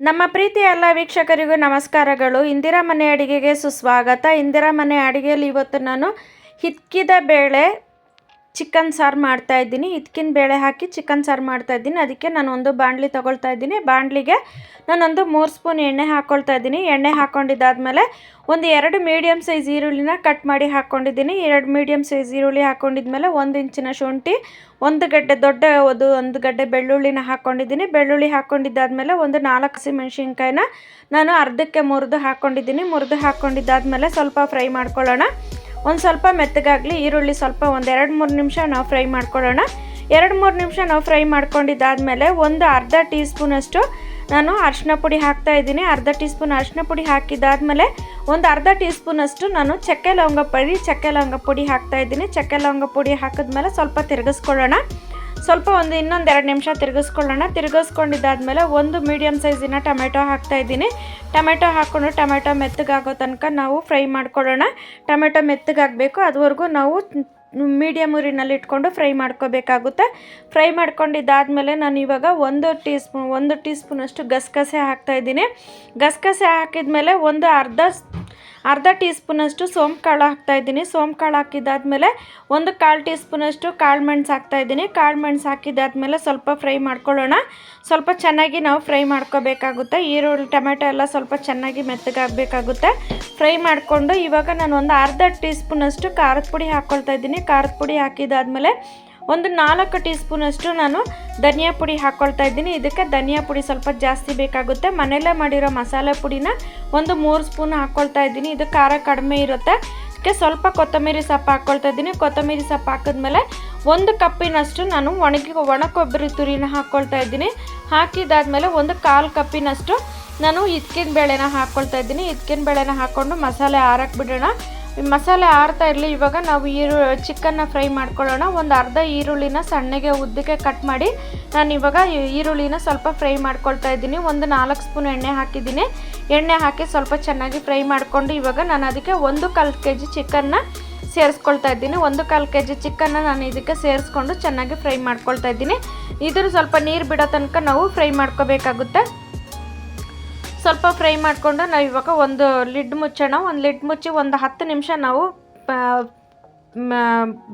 ನಮ್ಮ ಪ್ರೀತಿಯ ಎಲ್ಲ ವೀಕ್ಷಕರಿಗೂ ನಮಸ್ಕಾರಗಳು. ಇಂದಿರಾ ಮನೆ ಅಡಿಗೆಗೆ ಸುಸ್ವಾಗತ. ಇಂದಿರಾ ಮನೆ ಅಡಿಗೆಯಲ್ಲಿ ಇವತ್ತು ನಾನು ಹಿಕ್ಕಿದ ಬೇಳೆ ಚಿಕನ್ ಸಾರು ಮಾಡ್ತಾ ಇದ್ದೀನಿ. ಇದಕ್ಕಿನ ಬೇಳೆ ಹಾಕಿ ಚಿಕನ್ ಸಾರು ಮಾಡ್ತಾ ಇದ್ದೀನಿ. ಅದಕ್ಕೆ ನಾನು ಒಂದು ಬಾಣಲಿ ತೊಗೊಳ್ತಾ ಇದ್ದೀನಿ. ಬಾಣಲಿಗೆ ನಾನೊಂದು ಮೂರು ಸ್ಪೂನ್ ಎಣ್ಣೆ ಹಾಕ್ಕೊಳ್ತಾ ಇದ್ದೀನಿ. ಎಣ್ಣೆ ಹಾಕ್ಕೊಂಡಿದ್ದಾದಮೇಲೆ ಒಂದು ಎರಡು ಮೀಡಿಯಮ್ ಸೈಜ್ ಈರುಳ್ಳಿನ ಕಟ್ ಮಾಡಿ ಹಾಕ್ಕೊಂಡಿದ್ದೀನಿ ಎರಡು ಮೀಡಿಯಮ್ ಸೈಜ್ ಈರುಳ್ಳಿ ಹಾಕ್ಕೊಂಡಿದ್ಮೇಲೆ ಒಂದು ಇಂಚಿನ ಶುಂಠಿ, ಒಂದು ಗಡ್ಡೆ ದೊಡ್ಡ ಒಂದು ಒಂದು ಗಡ್ಡೆ ಬೆಳ್ಳುಳ್ಳಿನ ಹಾಕ್ಕೊಂಡಿದ್ದೀನಿ ಬೆಳ್ಳುಳ್ಳಿ ಹಾಕ್ಕೊಂಡಿದ್ದಾದ್ಮೇಲೆ ಒಂದು ನಾಲ್ಕು ಹಸಿಮೆಣ್ಸಿನ್ಕಾಯಿನ ನಾನು ಅರ್ಧಕ್ಕೆ ಮುರಿದು ಹಾಕ್ಕೊಂಡಿದ್ದೀನಿ ಮುರಿದು ಹಾಕ್ಕೊಂಡಿದ್ದಾದ್ಮೇಲೆ ಸ್ವಲ್ಪ ಫ್ರೈ ಮಾಡ್ಕೊಳ್ಳೋಣ. ಒಂದು ಸ್ವಲ್ಪ ಮೆತ್ತಗಾಗಲಿ, ಈರುಳ್ಳಿ ಸ್ವಲ್ಪ ಒಂದು ಎರಡು ಮೂರು ನಿಮಿಷ ನಾವು ಫ್ರೈ ಮಾಡ್ಕೊಳ್ಳೋಣ. ಎರಡು ಮೂರು ನಿಮಿಷ ನಾವು ಫ್ರೈ ಮಾಡ್ಕೊಂಡಿದ್ದಾದಮೇಲೆ ಒಂದು ಅರ್ಧ ಟೀ ಸ್ಪೂನಷ್ಟು ನಾನು ಅರಿಶಿನ ಪುಡಿ ಹಾಕ್ತಾ ಇದ್ದೀನಿ. ಅರ್ಧ ಟೀ ಸ್ಪೂನ್ ಅರಿಶಿನ ಪುಡಿ ಹಾಕಿದ್ದಾದಮೇಲೆ ಒಂದು ಅರ್ಧ ಟೀ ಸ್ಪೂನಷ್ಟು ನಾನು ಚಕ್ಕೆ ಲವಂಗ ಪುಡಿ, ಚಕ್ಕೆ ಲವಂಗ ಪುಡಿ ಹಾಕ್ತಾ ಇದ್ದೀನಿ. ಚಕ್ಕೆ ಲವಂಗ ಪುಡಿ ಹಾಕಿದ್ಮೇಲೆ ಸ್ವಲ್ಪ ತಿರುಗಿಸ್ಕೊಳ್ಳೋಣ. ಸ್ವಲ್ಪ ಒಂದು ಇನ್ನೊಂದು ಎರಡು ನಿಮಿಷ ತಿರುಗಿಸ್ಕೊಳ್ಳೋಣ. ತಿರುಗಿಸ್ಕೊಂಡಿದ್ದಾದ್ಮೇಲೆ ಒಂದು ಮೀಡಿಯಮ್ ಸೈಜಿನ ಟೊಮೆಟೊ ಹಾಕ್ತಾ ಇದ್ದೀನಿ. ಟೊಮೆಟೊ ಹಾಕ್ಕೊಂಡು ಟೊಮೆಟೊ ಮೆತ್ತಗಾಗೋ ತನಕ ನಾವು ಫ್ರೈ ಮಾಡ್ಕೊಳ್ಳೋಣ. ಟೊಮೆಟೊ ಮೆತ್ತಗಾಗಬೇಕು, ಅದುವರೆಗೂ ನಾವು ಮೀಡಿಯಮ್ ಊರಿನಲ್ಲಿ ಇಟ್ಕೊಂಡು ಫ್ರೈ ಮಾಡ್ಕೋಬೇಕಾಗುತ್ತೆ. ಫ್ರೈ ಮಾಡ್ಕೊಂಡಿದ್ದಾದಮೇಲೆ ನಾನು ಇವಾಗ ಒಂದು ಟೀ ಸ್ಪೂನ್ ಒಂದು ಟೀ ಸ್ಪೂನಷ್ಟು ಗಸಗಸೆ ಹಾಕ್ತಾಯಿದ್ದೀನಿ ಗಸಗಸೆ ಹಾಕಿದ್ಮೇಲೆ ಒಂದು ಅರ್ಧ ಅರ್ಧ ಟೀ ಸ್ಪೂನಷ್ಟು ಸೋಂಪು ಕಾಳು ಹಾಕ್ತಾಯಿದ್ದೀನಿ ಸೋಂಪು ಕಾಳು ಹಾಕಿದ್ದಾದಮೇಲೆ ಒಂದು ಕಾಲು ಟೀ ಸ್ಪೂನಷ್ಟು ಕಾಳು ಮೆಣಸು ಹಾಕ್ತಾಯಿದ್ದೀನಿ ಕಾಳು ಮೆಣಸು ಹಾಕಿದ್ದಾದಮೇಲೆ ಸ್ವಲ್ಪ ಫ್ರೈ ಮಾಡ್ಕೊಳ್ಳೋಣ. ಸ್ವಲ್ಪ ಚೆನ್ನಾಗಿ ನಾವು ಫ್ರೈ ಮಾಡ್ಕೋಬೇಕಾಗುತ್ತೆ. ಈರುಳ್ಳಿ, ಟೊಮೆಟೊ ಎಲ್ಲ ಸ್ವಲ್ಪ ಚೆನ್ನಾಗಿ ಮೆತ್ತಗಾಗಬೇಕಾಗುತ್ತೆ. ಫ್ರೈ ಮಾಡಿಕೊಂಡು ಇವಾಗ ನಾನು ಒಂದು ಅರ್ಧ ಟೀ ಸ್ಪೂನಷ್ಟು ಖಾರದ ಪುಡಿ ಹಾಕ್ಕೊಳ್ತಾ ಇದ್ದೀನಿ. ಖಾರದ ಪುಡಿ ಹಾಕಿದ್ದಾದಮೇಲೆ ಒಂದು ನಾಲ್ಕು ಟೀ ಸ್ಪೂನಷ್ಟು ನಾನು ಧನಿಯಾ ಪುಡಿ ಹಾಕ್ಕೊಳ್ತಾ ಇದ್ದೀನಿ. ಇದಕ್ಕೆ ಧನಿಯಾ ಪುಡಿ ಸ್ವಲ್ಪ ಜಾಸ್ತಿ ಬೇಕಾಗುತ್ತೆ. ಮನೆಯಲ್ಲೇ ಮಾಡಿರೋ ಮಸಾಲೆ ಪುಡಿನ ಒಂದು ಮೂರು ಸ್ಪೂನ್ ಹಾಕ್ಕೊಳ್ತಾ ಇದ್ದೀನಿ. ಇದು ಖಾರ ಕಡಿಮೆ ಇರುತ್ತೆ. ಇದಕ್ಕೆ ಸ್ವಲ್ಪ ಕೊತ್ತಂಬರಿ ಸೊಪ್ಪು ಹಾಕ್ಕೊಳ್ತಾ ಇದ್ದೀನಿ. ಕೊತ್ತಂಬರಿ ಸೊಪ್ಪು ಹಾಕಿದ್ಮೇಲೆ ಒಂದು ಕಪ್ಪಿನಷ್ಟು ನಾನು ಒಣಗಿ ಒಣ ಕೊಬ್ಬರಿ ತುರಿನ ಹಾಕ್ಕೊಳ್ತಾ ಇದ್ದೀನಿ. ಹಾಕಿದಾದ್ಮೇಲೆ ಒಂದು ಕಾಲು ಕಪ್ಪಿನಷ್ಟು ನಾನು ಇದ್ಕಿನ ಬೇಳೆನ ಹಾಕ್ಕೊಳ್ತಾ ಇದ್ದೀನಿ. ಇದ್ಕಿನ ಬೇಳೆನ ಹಾಕ್ಕೊಂಡು ಮಸಾಲೆ ಆರಕ್ಕೆ ಬಿಡೋಣ. ಮಸಾಲೆ ಆರ್ತಾ ಇರಲಿ, ಇವಾಗ ನಾವು ಈರು, ಚಿಕನ್ನ ಫ್ರೈ ಮಾಡ್ಕೊಳ್ಳೋಣ. ಒಂದು ಅರ್ಧ ಈರುಳ್ಳಿನ ಸಣ್ಣಗೆ ಉದ್ದಕ್ಕೆ ಕಟ್ ಮಾಡಿ, ನಾನು ಇವಾಗ ಈರುಳ್ಳಿನ ಸ್ವಲ್ಪ ಫ್ರೈ ಮಾಡ್ಕೊಳ್ತಾ ಇದ್ದೀನಿ. ಒಂದು ನಾಲ್ಕು ಸ್ಪೂನ್ ಎಣ್ಣೆ ಹಾಕಿದ್ದೀನಿ. ಎಣ್ಣೆ ಹಾಕಿ ಸ್ವಲ್ಪ ಚೆನ್ನಾಗಿ ಫ್ರೈ ಮಾಡಿಕೊಂಡು, ಇವಾಗ ನಾನು ಅದಕ್ಕೆ ಒಂದು ಕಾಲು ಕೆ ಜಿ ಚಿಕನ್ನ ಸೇರಿಸ್ಕೊಳ್ತಾ ಇದ್ದೀನಿ. ಒಂದು ಕಾಲು ಕೆ ಜಿ ಚಿಕನ್ನ ನಾನು ಇದಕ್ಕೆ ಸೇರಿಸ್ಕೊಂಡು ಚೆನ್ನಾಗಿ ಫ್ರೈ ಮಾಡ್ಕೊಳ್ತಾ ಇದ್ದೀನಿ. ಇದ್ರ ಸ್ವಲ್ಪ ನೀರು ಬಿಡೋ ತನಕ ನಾವು ಫ್ರೈ ಮಾಡ್ಕೋಬೇಕಾಗುತ್ತೆ. ಸ್ವಲ್ಪ ಫ್ರೈ ಮಾಡಿಕೊಂಡು ನಾವು ಇವಾಗ ಒಂದು ಲಿಡ್ ಮುಚ್ಚೋಣ. ಒಂದು ಲಿಡ್ ಮುಚ್ಚಿ ಒಂದು ಹತ್ತು ನಿಮಿಷ ನಾವು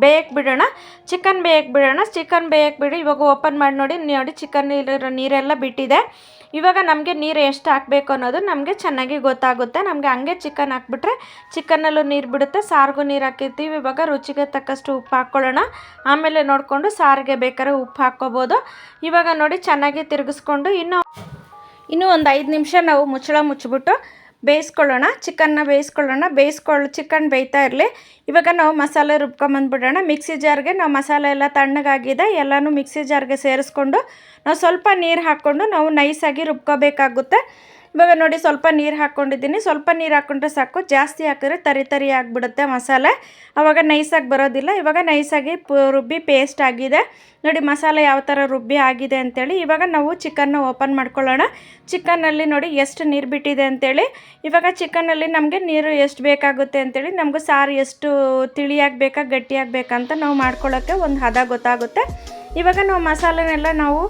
ಬೇಯಕ್ಕೆ ಬಿಡೋಣ. ಚಿಕನ್ ಬೇಯಕ್ಕೆ ಬಿಡೋಣ. ಚಿಕನ್ ಬೇಯಕ್ಕೆ ಬಿಡಿ. ಇವಾಗ ಓಪನ್ ಮಾಡಿ ನೋಡಿ ನೋಡಿ ಚಿಕನ್ ಇರೋ ನೀರೆಲ್ಲ ಬಿಟ್ಟಿದೆ. ಇವಾಗ ನಮಗೆ ನೀರು ಎಷ್ಟು ಹಾಕಬೇಕು ಅನ್ನೋದು ನಮಗೆ ಚೆನ್ನಾಗಿ ಗೊತ್ತಾಗುತ್ತೆ. ನಮಗೆ ಹಂಗೆ ಚಿಕನ್ ಹಾಕ್ಬಿಟ್ರೆ ಚಿಕನ್ನಲ್ಲೂ ನೀರು ಬಿಡುತ್ತೆ, ಸಾರಿಗೂ ನೀರು ಹಾಕಿರ್ತೀವಿ. ಇವಾಗ ರುಚಿಗೆ ತಕ್ಕಷ್ಟು ಉಪ್ಪು ಹಾಕ್ಕೊಳ್ಳೋಣ ಆಮೇಲೆ ನೋಡಿಕೊಂಡು ಸಾರಿಗೆ ಬೇಕಾದ್ರೆ ಉಪ್ಪು ಹಾಕ್ಕೋಬೋದು. ಇವಾಗ ನೋಡಿ ಚೆನ್ನಾಗಿ ತಿರುಗಿಸ್ಕೊಂಡು ಇನ್ನು ಇನ್ನೂ ಒಂದು ಐದು ನಿಮಿಷ ನಾವು ಮುಚ್ಚಳ ಮುಚ್ಚಿಬಿಟ್ಟು ಬೇಯಿಸ್ಕೊಳ್ಳೋಣ. ಚಿಕನ್ನ ಬೇಯಿಸ್ಕೊಳ್ಳೋಣ. ಬೇಯಿಸ್ಕೊಳ್ಳಿ ಚಿಕನ್ ಬೇಯ್ತಾ ಇರಲಿ. ಇವಾಗ ನಾವು ಮಸಾಲೆ ರುಬ್ಕೊಂಬಂದ್ಬಿಡೋಣ. ಮಿಕ್ಸಿ ಜಾರ್ಗೆ ನಾವು ಮಸಾಲೆ ಎಲ್ಲ ತಣ್ಣಗಾಗಿದೆ. ಎಲ್ಲನೂ ಮಿಕ್ಸಿ ಜಾರ್ಗೆ ಸೇರಿಸ್ಕೊಂಡು ನಾವು ಸ್ವಲ್ಪ ನೀರು ಹಾಕ್ಕೊಂಡು ನಾವು ನೈಸಾಗಿ ರುಬ್ಕೋಬೇಕಾಗುತ್ತೆ. ಇವಾಗ ನೋಡಿ ಸ್ವಲ್ಪ ನೀರು ಹಾಕ್ಕೊಂಡಿದ್ದೀನಿ ಸ್ವಲ್ಪ ನೀರು ಹಾಕ್ಕೊಂಡ್ರೆ ಸಾಕು. ಜಾಸ್ತಿ ಹಾಕಿದ್ರೆ ತರಿ ತರಿ ಆಗಿಬಿಡುತ್ತೆ ಮಸಾಲೆ. ಆವಾಗ ನೈಸಾಗಿ ಬರೋದಿಲ್ಲ. ಇವಾಗ ನೈಸಾಗಿ ರುಬ್ಬಿ ಪೇಸ್ಟ್ ಆಗಿದೆ. ನೋಡಿ ಮಸಾಲೆ ಯಾವ ಥರ ರುಬ್ಬಿ ಆಗಿದೆ ಅಂತೇಳಿ ಇವಾಗ ನಾವು ಚಿಕನ್ನ ಓಪನ್ ಮಾಡ್ಕೊಳ್ಳೋಣ. ಚಿಕನ್ನಲ್ಲಿ ನೋಡಿ ಎಷ್ಟು ನೀರು ಬಿಟ್ಟಿದೆ ಅಂತೇಳಿ. ಇವಾಗ ಚಿಕನ್ನಲ್ಲಿ ನಮಗೆ ನೀರು ಎಷ್ಟು ಬೇಕಾಗುತ್ತೆ ಅಂತೇಳಿ ನಮಗೂ ಸಾರು ಎಷ್ಟು ತಿಳಿಯಾಗಿ ಬೇಕಾ, ಗಟ್ಟಿಯಾಗಿ ಬೇಕಂತ ನಾವು ಮಾಡ್ಕೊಳ್ಳೋಕ್ಕೆ ಒಂದು ಹದ ಗೊತ್ತಾಗುತ್ತೆ. ಇವಾಗ ನಾವು ಮಸಾಲೆನೆಲ್ಲ ನಾವು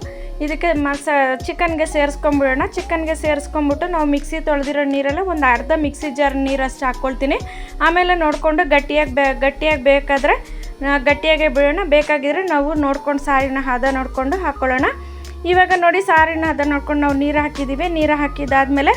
ಇದಕ್ಕೆ ಮಸ ಚಿಕನ್ಗೆ ಸೇರಿಸ್ಕೊಂಬಿಡೋಣ. ಚಿಕನ್ಗೆ ಸೇರಿಸ್ಕೊಂಬಿಟ್ಟು ನಾವು ಮಿಕ್ಸಿ ತೊಳೆದಿರೋ ನೀರೆಲ್ಲ ಒಂದು ಅರ್ಧ ಮಿಕ್ಸಿ ಜಾರ್ ನೀರಷ್ಟು ಹಾಕ್ಕೊಳ್ತೀನಿ. ಆಮೇಲೆ ನೋಡಿಕೊಂಡು ಗಟ್ಟಿಯಾಗಿ ಬೇ, ಗಟ್ಟಿಯಾಗಿ ಬೇಕಾದರೆ ಗಟ್ಟಿಯಾಗೆ ಬಿಡೋಣ. ಬೇಕಾಗಿದ್ರೆ ನಾವು ನೋಡ್ಕೊಂಡು ಸಾರಿನ ಹದ ನೋಡಿಕೊಂಡು ಹಾಕ್ಕೊಳ್ಳೋಣ. ಇವಾಗ ನೋಡಿ ಸಾರಿನ ಹದ ನೋಡ್ಕೊಂಡು ನಾವು ನೀರು ಹಾಕಿದ್ದೀವಿ ನೀರು ಹಾಕಿದಾದ್ಮೇಲೆ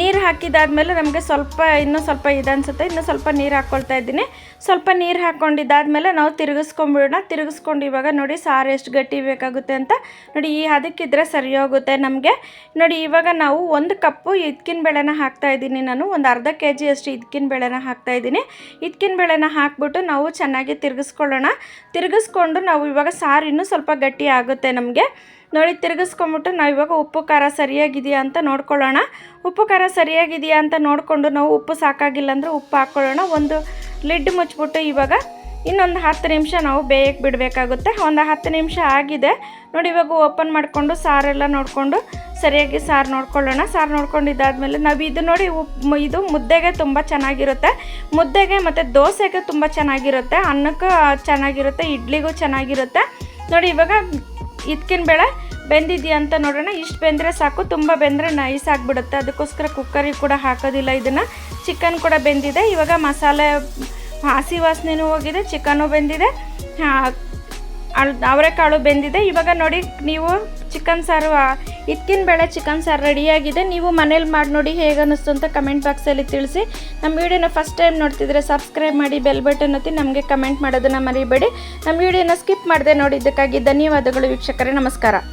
ನೀರು ಹಾಕಿದಾದ್ಮೇಲೆ ನಮಗೆ ಸ್ವಲ್ಪ, ಇನ್ನೂ ಸ್ವಲ್ಪ ಇದು ಅನಿಸುತ್ತೆ. ಇನ್ನೂ ಸ್ವಲ್ಪ ನೀರು ಹಾಕ್ಕೊಳ್ತಾ ಇದ್ದೀನಿ. ಸ್ವಲ್ಪ ನೀರು ಹಾಕ್ಕೊಂಡಿದ್ದಾದ್ಮೇಲೆ ನಾವು ತಿರುಗಿಸ್ಕೊಂಬಿಡೋಣ. ತಿರುಗಿಸ್ಕೊಂಡು ಇವಾಗ ನೋಡಿ ಸಾರು ಎಷ್ಟು ಗಟ್ಟಿ ಬೇಕಾಗುತ್ತೆ ಅಂತ. ನೋಡಿ, ಈ ಹದಕ್ಕಿದ್ರೆ ಸರಿ ಹೋಗುತ್ತೆ ನಮಗೆ. ನೋಡಿ, ಇವಾಗ ನಾವು ಒಂದು ಕಪ್ಪು ಇದ್ಕಿನ ಬೆಳೆನ ಹಾಕ್ತಾ ಇದ್ದೀನಿ ನಾನು. ಒಂದು ಅರ್ಧ ಕೆ ಜಿಯಷ್ಟು ಇದ್ಕಿನ ಬೆಳೆನ ಹಾಕ್ತಾ ಇದ್ದೀನಿ. ಇದ್ಕಿನ ಬೆಳೆನ ಹಾಕ್ಬಿಟ್ಟು ನಾವು ಚೆನ್ನಾಗಿ ತಿರುಗಿಸ್ಕೊಳ್ಳೋಣ. ತಿರುಗಿಸ್ಕೊಂಡು ನಾವು ಇವಾಗ ಸಾರು ಇನ್ನೂ ಸ್ವಲ್ಪ ಗಟ್ಟಿ ಆಗುತ್ತೆ ನಮಗೆ. ನೋಡಿ, ತಿರುಗಿಸ್ಕೊಂಬಿಟ್ಟು ನಾವು ಇವಾಗ ಉಪ್ಪು, ಖಾರ ಸರಿಯಾಗಿದೆಯಾ ಅಂತ ನೋಡ್ಕೊಳ್ಳೋಣ. ಉಪ್ಪು, ಖಾರ ಸರಿಯಾಗಿದೆಯಾ ಅಂತ ನೋಡಿಕೊಂಡು ನಾವು ಉಪ್ಪು ಸಾಕಾಗಿಲ್ಲ ಅಂದರೆ ಉಪ್ಪು ಹಾಕ್ಕೊಳ್ಳೋಣ ಒಂದು ಲಿಡ್ ಮುಚ್ಚಿಬಿಟ್ಟು ಇವಾಗ ಇನ್ನೊಂದು ಹತ್ತು ನಿಮಿಷ ನಾವು ಬೇಯಕ್ಕೆ ಬಿಡಬೇಕಾಗುತ್ತೆ. ಒಂದು ಹತ್ತು ನಿಮಿಷ ಆಗಿದೆ. ನೋಡಿ, ಇವಾಗ ಓಪನ್ ಮಾಡಿಕೊಂಡು ಸಾರೆಲ್ಲ ನೋಡಿಕೊಂಡು ಸರಿಯಾಗಿ ಸಾರು ನೋಡ್ಕೊಳ್ಳೋಣ. ಸಾರು ನೋಡ್ಕೊಂಡಿದ್ದಾದಮೇಲೆ ನಾವು ಇದು ನೋಡಿ ಉಪ್ಪು ಇದು ಮುದ್ದೆಗೆ ತುಂಬ ಚೆನ್ನಾಗಿರುತ್ತೆ. ಮುದ್ದೆಗೆ ಮತ್ತು ದೋಸೆಗೆ ತುಂಬ ಚೆನ್ನಾಗಿರುತ್ತೆ. ಅನ್ನಕ್ಕೂ ಚೆನ್ನಾಗಿರುತ್ತೆ, ಇಡ್ಲಿಗೂ ಚೆನ್ನಾಗಿರುತ್ತೆ. ನೋಡಿ, ಇವಾಗ ಇದಕ್ಕಿನ ಬೇಳೆ ಬೆಂದಿದೆಯಾ ಅಂತ ನೋಡೋಣ. ಇಷ್ಟು ಬೆಂದರೆ ಸಾಕು, ತುಂಬ ಬೆಂದರೆ ನೈಸ್ ಆಗಿಬಿಡುತ್ತೆ. ಅದಕ್ಕೋಸ್ಕರ ಕುಕ್ಕರಿಗೆ ಕೂಡ ಹಾಕೋದಿಲ್ಲ ಇದನ್ನು. ಚಿಕನ್ ಕೂಡ ಬೆಂದಿದೆ. ಇವಾಗ ಮಸಾಲೆ, ಹಸಿ ವಾಸನೆನೂ ಹೋಗಿದೆ ಚಿಕನು ಬೆಂದಿದೆ. ಅಳ್ ಅವರೆಕಾಳು ಬೆಂದಿದೆ. ಇವಾಗ ನೋಡಿ, ನೀವು ಚಿಕನ್ ಸಾರು ಇತ್ಕಿನ ಬೇಳೆ ಚಿಕನ್ ಸಾರು ರೆಡಿಯಾಗಿದೆ. ನೀವು ಮನೇಲಿ ಮಾಡಿ ನೋಡಿ ಹೇಗೆ ಅನ್ನಿಸ್ತು ಅಂತ ಕಮೆಂಟ್ ಬಾಕ್ಸಲ್ಲಿ ತಿಳಿಸಿ. ನಮ್ಮ ವೀಡಿಯೋನ ಫಸ್ಟ್ ಟೈಮ್ ನೋಡ್ತಿದ್ರೆ ಸಬ್ಸ್ಕ್ರೈಬ್ ಮಾಡಿ ಬೆಲ್ ಬಟನ್ ಒತ್ತಿ ನಮಗೆ ಕಮೆಂಟ್ ಮಾಡೋದನ್ನು ಮರಿಬೇಡಿ. ನಮ್ಮ ವೀಡಿಯೋನ ಸ್ಕಿಪ್ ಮಾಡದೆ ನೋಡಿದ್ದಕ್ಕಾಗಿ ಧನ್ಯವಾದಗಳು ವೀಕ್ಷಕರೇ. ನಮಸ್ಕಾರ.